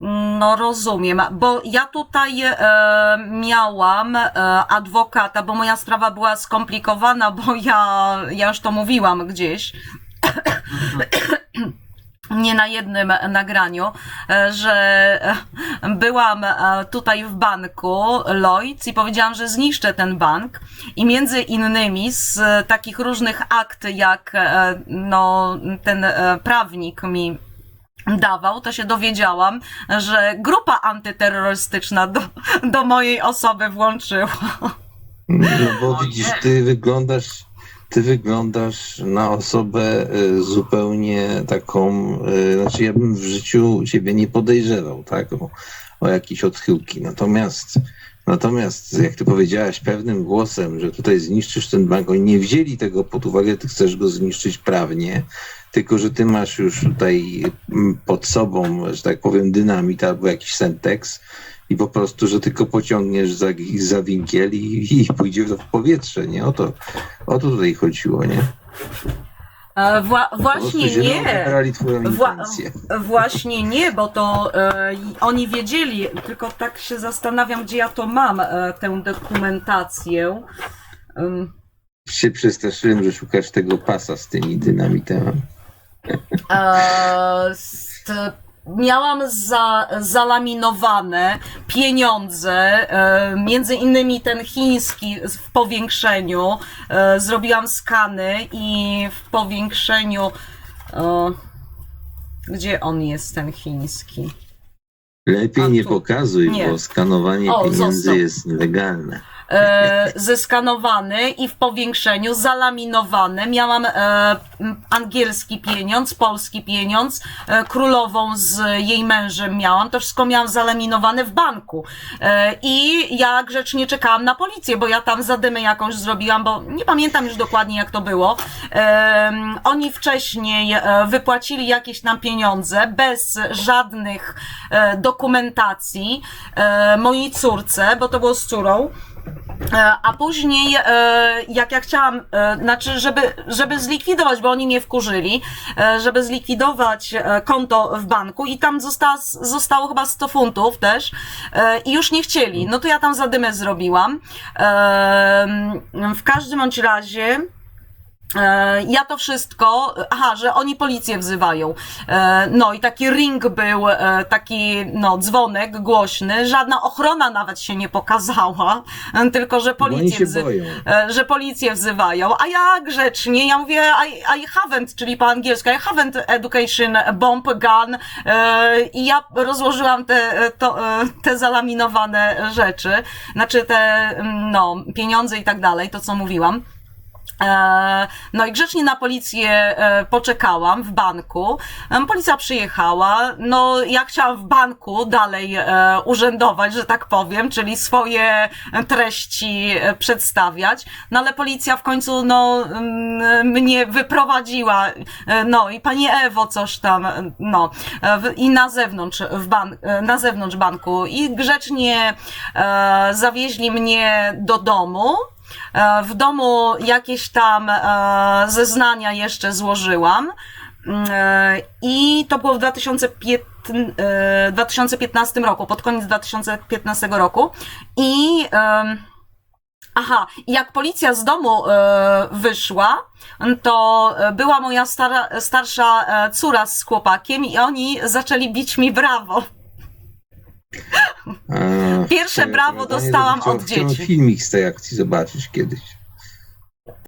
No rozumiem, bo ja tutaj e, miałam e, adwokata, bo moja sprawa była skomplikowana, bo ja, ja już to mówiłam gdzieś. Nie na jednym nagraniu, e, że e, byłam e, tutaj w banku Lloyds i powiedziałam, że zniszczę ten bank i między innymi z takich różnych akt, jak no, ten prawnik mi dawał, to się dowiedziałam, że grupa antyterrorystyczna do, do mojej osoby włączyła. No bo widzisz, ty wyglądasz, ty wyglądasz na osobę y, zupełnie taką, y, znaczy ja bym w życiu ciebie nie podejrzewał, tak, o, o jakieś odchyłki. Natomiast, natomiast jak ty powiedziałaś pewnym głosem, że tutaj zniszczysz ten bank, oni nie wzięli tego pod uwagę, ty chcesz go zniszczyć prawnie, tylko że ty masz już tutaj mm, pod sobą, że tak powiem, dynamit albo jakiś sentex i po prostu, że tylko pociągniesz za, za winkiel i, i pójdzie w powietrze, nie? O to, o to tutaj chodziło, nie? E, Wła, właśnie nie. Wła, właśnie nie, bo to e, oni wiedzieli, tylko tak się zastanawiam, gdzie ja to mam, e, tę dokumentację. Ym, Się przestraszyłem, że szukasz tego pasa z tymi dynamitem. E, st, miałam za, zalaminowane pieniądze, e, między innymi ten chiński w powiększeniu. E, zrobiłam skany i w powiększeniu. E, gdzie on jest, ten chiński? Lepiej A nie tu- pokazuj, nie. bo skanowanie O, pieniędzy został. jest nielegalne. E, zeskanowany i w powiększeniu zalaminowane. Miałam e, angielski pieniądz, polski pieniądz, e, królową z jej mężem miałam. To wszystko miałam zalaminowane w banku. E, I ja grzecznie czekałam na policję, bo ja tam zadymę jakąś zrobiłam, bo nie pamiętam już dokładnie jak to było. E, oni wcześniej e, wypłacili jakieś nam pieniądze bez żadnych e, dokumentacji e, mojej córce, bo to było z córą. E, A później, e, jak ja chciałam, e, znaczy, żeby, żeby zlikwidować, bo oni mnie wkurzyli, żeby zlikwidować konto w banku i tam zostało, zostało chyba 100 funtów też i już nie chcieli. No to ja tam zadymę zrobiłam. W każdym bądź razie. E, Ja to wszystko, aha, że oni policję wzywają. E, No i taki ring był, e, taki no, dzwonek głośny. Żadna ochrona nawet się nie pokazała, tylko że policję, wzy- że policję wzywają. A ja grzecznie, ja mówię, I, I haven't, czyli po angielsku, I haven't education bomb gun. I ja rozłożyłam te, to, te zalaminowane rzeczy, znaczy te, mm, no, pieniądze i tak dalej, to co mówiłam. E, No i grzecznie na policję e, poczekałam w banku. Em, Policja przyjechała. No, ja chciałam w banku dalej e, urzędować, że tak powiem, czyli swoje treści e, przedstawiać. No ale policja w końcu no, mm, mnie wyprowadziła. E, No i pani Ewo coś tam, e, no e, i na zewnątrz, w ban- e, na zewnątrz banku. I grzecznie e, zawieźli mnie do domu. E, W domu jakieś tam e, zeznania jeszcze złożyłam. Mm, e, I to było w 2015, e, 2015 roku, pod koniec 2015 roku. I aha, jak policja z domu wyszła, to była moja starsza córa z chłopakiem i oni zaczęli bić mi brawo. Pierwsze brawo dostałam od dzieci. filmik z tej akcji zobaczyć kiedyś.